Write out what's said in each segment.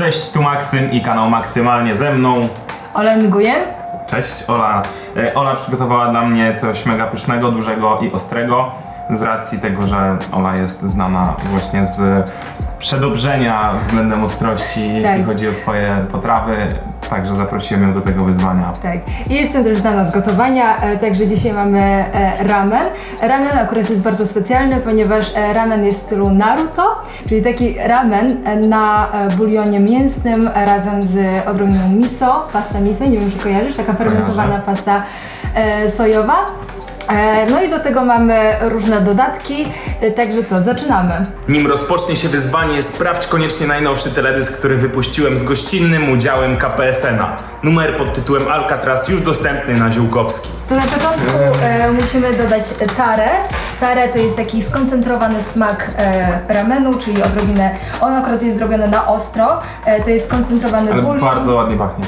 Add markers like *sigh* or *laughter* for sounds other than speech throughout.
Cześć, tu Maksym i kanał Maksymalnie ze mną. Ola Nguyen. Cześć, Ola. E, Ola przygotowała dla mnie coś mega pysznego, dużego i ostrego. Z racji tego, że Ola jest znana właśnie z przedobrzenia względem ostrości, jeśli Tak. chodzi o swoje potrawy. Także zaprosiłem ją do tego wyzwania. Tak. I jestem też znana z gotowania, e, także dzisiaj mamy e, ramen. Ramen akurat jest bardzo specjalny, ponieważ e, ramen jest w stylu Naruto, czyli taki ramen e, na e, bulionie mięsnym e, razem z odrobiną miso, pasta miso, nie wiem czy kojarzysz, taka fermentowana pasta e, sojowa. E, No i do tego mamy różne dodatki, e, także to, zaczynamy. Nim rozpocznie się wyzwanie, sprawdź koniecznie najnowszy teledysk, który wypuściłem z gościnnym udziałem KPSN-a. Numer pod tytułem Alcatraz już dostępny na Ziółkowski. To na początku e, musimy dodać tarę. Tarę to jest taki skoncentrowany smak e, ramenu, czyli odrobinę, on akurat jest zrobiony na ostro, e, to jest skoncentrowany Ale bulion. bardzo ładnie pachnie.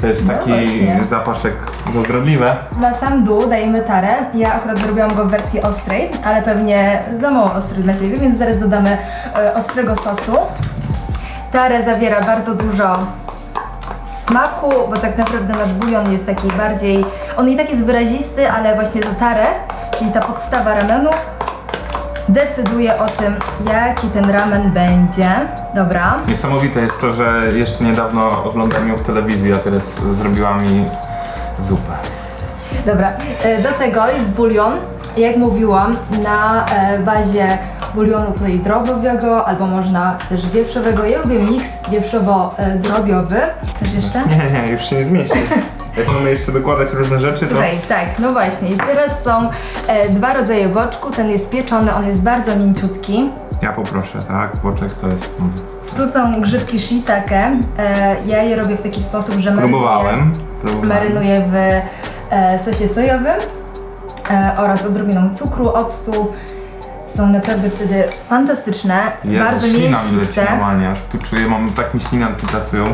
To jest No taki właśnie. zapaszek zazdrodliwy. Na sam dół dajemy tarę. Ja akurat zrobiłam go w wersji ostrej, ale pewnie za mało ostry dla Ciebie, więc zaraz dodamy e, ostrego sosu. Tarę zawiera bardzo dużo smaku, bo tak naprawdę nasz bulion jest taki bardziej, on i tak jest wyrazisty, ale właśnie ta tarę, czyli ta podstawa ramenu, decyduje o tym, jaki ten ramen będzie. Dobra. Niesamowite jest to, że jeszcze niedawno oglądam ją w telewizji, a teraz zrobiła mi zupę. Dobra, e, do tego jest bulion, jak mówiłam, na e, bazie bulionu tutaj drobiowego, albo można też wieprzowego. Ja lubię miks wieprzowo-drobiowy. Chcesz jeszcze? Nie, nie, już się nie zmieści. *laughs* Jak mamy jeszcze dokładać różne rzeczy, to... Słuchaj, tak, no właśnie. I teraz są e, dwa rodzaje boczku. Ten jest pieczony, on jest bardzo mięciutki. Ja poproszę, tak? Boczek to jest... mm. Tu są grzybki shiitake. E, ja je robię w taki sposób, że marynuję- Próbowałem. próbowałem. marynuję w e, sosie sojowym e, oraz odrobiną cukru, octu. Są naprawdę wtedy fantastyczne, Jezu, bardzo ślina mi leci mięsiste. normalnie, aż tu czuję, mam tak mi ślinanki pracują.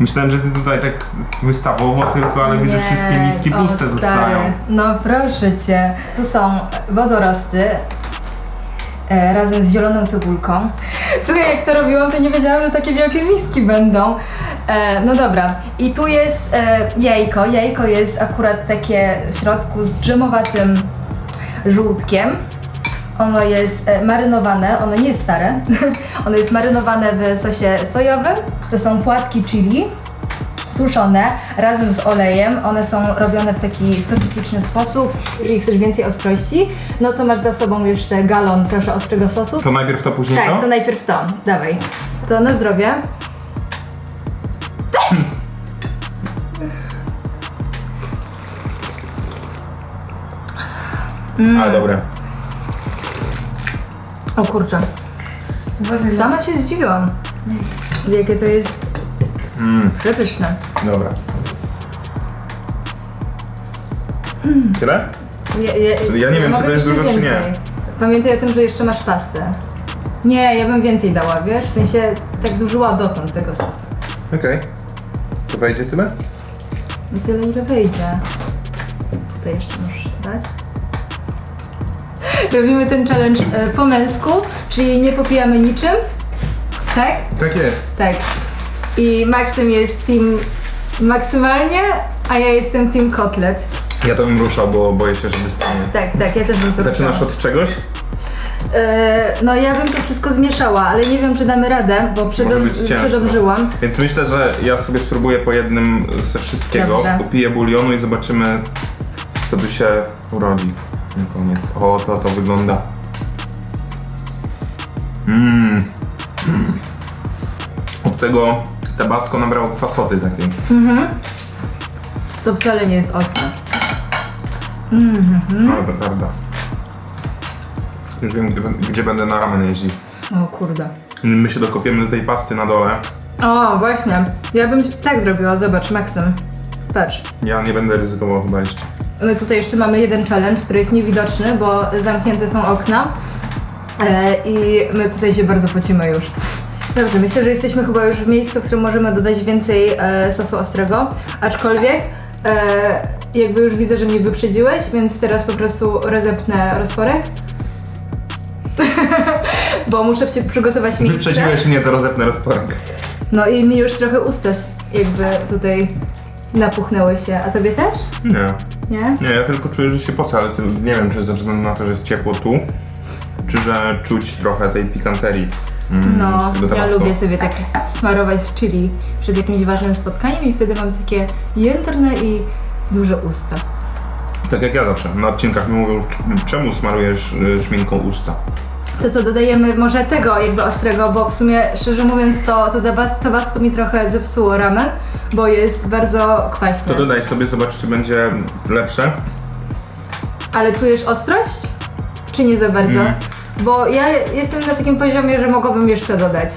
Myślałem, że ty tutaj tak wystawowo tylko, ale widzę wszystkie miski o, puste stary. zostają. No proszę cię. Tu są wodorosty e, razem z zieloną cebulką. Słuchaj, jak to robiłam, to nie wiedziałam, że takie wielkie miski będą. E, no dobra. I tu jest e, jajko. Jajko jest akurat takie w środku z dżemowatym żółtkiem. Ono jest e, marynowane, ono nie jest stare. *laughs* ono jest marynowane w sosie sojowym. To są płatki chili suszone razem z olejem. One są robione w taki specyficzny sposób. Jeżeli chcesz więcej ostrości, no to masz za sobą jeszcze galon, proszę, ostrego sosu. To najpierw to, później Tak, to? to najpierw to. Dawaj. To na zdrowie. Ale dobre. O kurczę. Sama się zdziwiłam. Jakie to jest Mm, przepyszne. dobra. Tyle? Ja, ja, nie wiem, czy mogę to jest jeszcze dużo, czy nie. więcej. Pamiętaj o tym, że jeszcze masz pastę. Nie, ja bym więcej dała, wiesz? W sensie tak zużyła dotąd tego sosu. Okej. To wejdzie tyle? I tyle ile wejdzie. Tutaj jeszcze możesz dać. Robimy ten challenge e, po męsku, czyli nie popijamy niczym. Tak? Tak jest. Tak. I Maksym jest team maksymalnie, a ja jestem team kotlet. Ja to bym ruszał, bo boję się, że wystanie. Tak, tak, ja też bym to Zaczynasz od czegoś? E, no ja bym to wszystko zmieszała, ale nie wiem czy damy radę, bo przedob- być ciężko. przedobrzyłam. Więc myślę, że ja sobie spróbuję po jednym ze wszystkiego. Dobrze. Upiję bulionu i zobaczymy, co tu się urodzi. Na koniec. O, to to wygląda. Mmm. Mm. *clears throat* Od tego tabasco nabrało kwasoty takiej. To wcale nie jest ostre. Ale to prawda. Już wiem, gdzie, gdzie będę na ramen jeździł. O kurde. My się dokopiemy do tej pasty na dole. O, właśnie. Ja bym tak zrobiła, zobacz, Maksym. Patrz. Ja nie będę ryzykował chyba jeszcze. My tutaj jeszcze mamy jeden challenge, który jest niewidoczny, bo zamknięte są okna. E, I my tutaj się bardzo pocimy już. Dobrze, myślę, że jesteśmy chyba już w miejscu, w którym możemy dodać więcej e, sosu ostrego. Aczkolwiek, e, jakby już widzę, że mnie wyprzedziłeś, więc teraz po prostu rozepnę rozporek. *laughs* bo muszę się przygotować miejsce. Wyprzedziłeś mnie, to rozepnę rozporek. No i mi już trochę usta jakby tutaj napuchnęły się. A tobie też? Nie. Nie? Nie, ja tylko czuję, że się poca, ale to nie wiem, czy ze względu na to, że jest ciepło tu, że czuć trochę tej pikanterii. mm, No, z tego ja tabasco. lubię sobie tak smarować chili przed jakimś ważnym spotkaniem i wtedy mam takie jędrne i duże usta. Tak jak ja zawsze. Na odcinkach mi mówią, "Cz- czemu smarujesz y, szminką usta? To to dodajemy może tego jakby ostrego, bo w sumie szczerze mówiąc to, to tabas- tabasco mi trochę zepsuło ramen, bo jest bardzo kwaśne. To dodaj sobie, zobacz, czy będzie lepsze. Ale czujesz ostrość? Czy nie za bardzo? Mm. Bo ja jestem na takim poziomie, że mogłabym jeszcze dodać.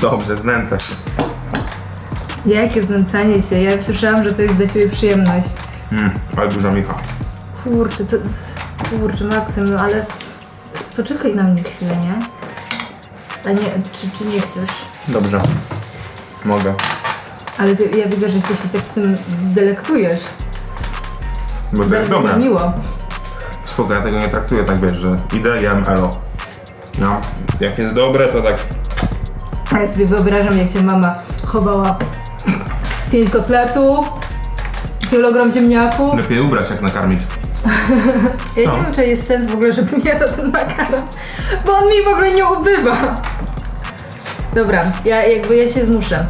Dobrze, znęca się. Jakie znęcanie się, ja słyszałam, że to jest dla ciebie przyjemność. Mm, ale duża micha. Kurczę, co, kurczę, Maksym, no ale poczekaj na mnie chwilę, nie? A nie, czy, czy nie chcesz? Dobrze. Mogę. Ale ty, ja widzę, że ty się tak tym delektujesz. Bo to jest Bardzo dobre. mi miło. Spoko, ja tego nie traktuję tak, wiesz, że idę, jem, elo. No, jak jest dobre, to tak A ja sobie wyobrażam, jak się mama chowała pięć kotletów, kilogram ziemniaków. lepiej ubrać, jak nakarmić. Ja nie wiem, czy jest sens w ogóle, żebym jadła ten makaron, bo on mi w ogóle nie ubywa. Dobra, ja jakby ja się zmuszę.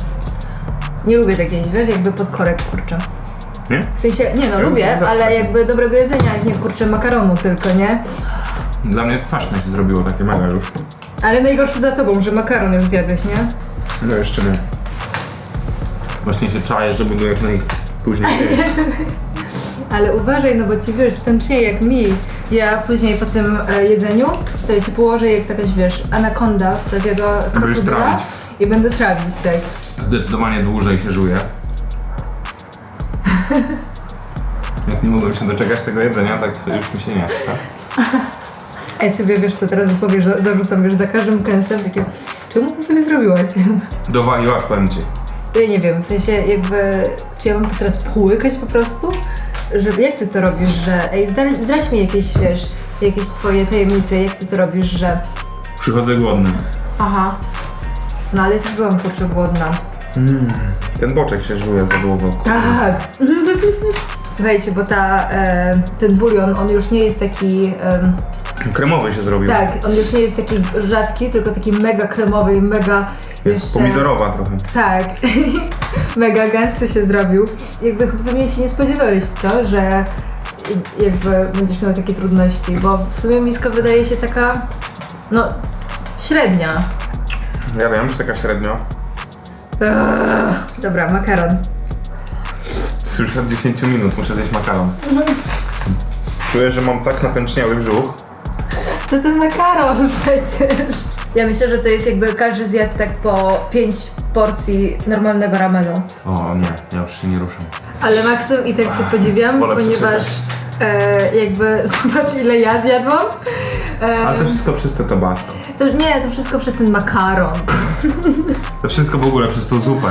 Nie lubię takiej, wiesz, jakby pod korek kurczę. Nie? W sensie, nie no, Ja lubię, lubię ale zawsze. jakby dobrego jedzenia, nie kurczę makaronu tylko, nie? Dla mnie kwaśne się zrobiło takie mega już. Ale najgorsze za tobą, że makaron już zjadłeś, nie? No jeszcze nie. Właśnie się czaję, żeby go jak najpóźniej jeść. *laughs* Ale uważaj, no bo ci wiesz, stęcznie jak mi. Ja później po tym e, jedzeniu to ja się położę jak jakaś, wiesz, anakonda, która zjadła krokodyla trawić. i będę trawić, tak. Zdecydowanie dłużej się żuje. *laughs* Jak nie mogłem się doczekać tego jedzenia, tak już mi się nie chce. *laughs* Ja sobie, wiesz co, teraz powiesz, zarzucam, wiesz, za każdym kęsem takie, czemu to sobie zrobiłaś? *laughs* Dowaliłaś, powiem ci. Ja nie wiem, w sensie jakby, czy ja mam to teraz połykać po prostu? Że jak ty to robisz, że, ej, zdradź mi jakieś, wiesz, jakieś twoje tajemnice, jak ty to robisz, że, Przychodzę głodny. aha, no ale też byłam kurczę głodna. Ten boczek się żuje za długo. Tak. *laughs* Słuchajcie, bo ta, e, ten bulion, on już nie jest taki, em, Kremowy się zrobił. tak, on już nie jest taki rzadki, tylko taki mega kremowy i mega jeszcze... Pomidorowa trochę. Tak, *laughs* mega gęsty się zrobił. Jakby chyba pewnie się nie spodziewałeś, co, że jakby będziesz miał takie trudności, bo w sumie miska wydaje się taka, no, średnia. Ja wiem, że taka średnio. Eee, dobra, makaron. Już od 10 minut muszę zjeść makaron. Czuję, że mam tak napęczniały brzuch. To ten makaron *laughs* przecież. Ja myślę, że to jest jakby każdy zjadł tak po 5 porcji normalnego ramenu. O nie, ja już się nie ruszam. Ale Maksym i tak cię podziwiam, Wolę ponieważ e, jakby *laughs* zobacz ile ja zjadłam. E, Ale to wszystko przez te tabasco. to, nie, to wszystko przez ten makaron. To wszystko w ogóle przez tą zupę.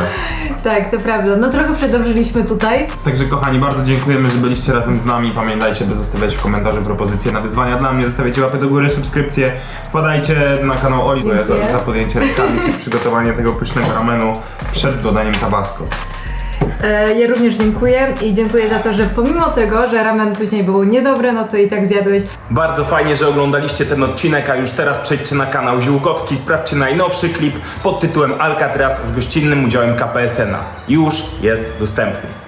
Tak, to prawda. No trochę przedobrzyliśmy tutaj. Także kochani, bardzo dziękujemy, że byliście razem z nami. Pamiętajcie, by zostawiać w komentarzu propozycje na wyzwania dla mnie. Zostawiajcie łapy do góry, subskrypcje. Wpadajcie na kanał Oli za, Dziękuję. za podjęcie rękawic i przygotowanie tego pysznego ramenu przed dodaniem tabasco. E, ja również dziękuję i dziękuję za to, że pomimo tego, że ramen później był niedobry, no to i tak zjadłeś. Bardzo fajnie, że oglądaliście ten odcinek, a już teraz przejdźcie na kanał Ziółkowski, sprawdźcie najnowszy klip pod tytułem Alcatraz z gościnnym udziałem KPSN-a. Już jest dostępny.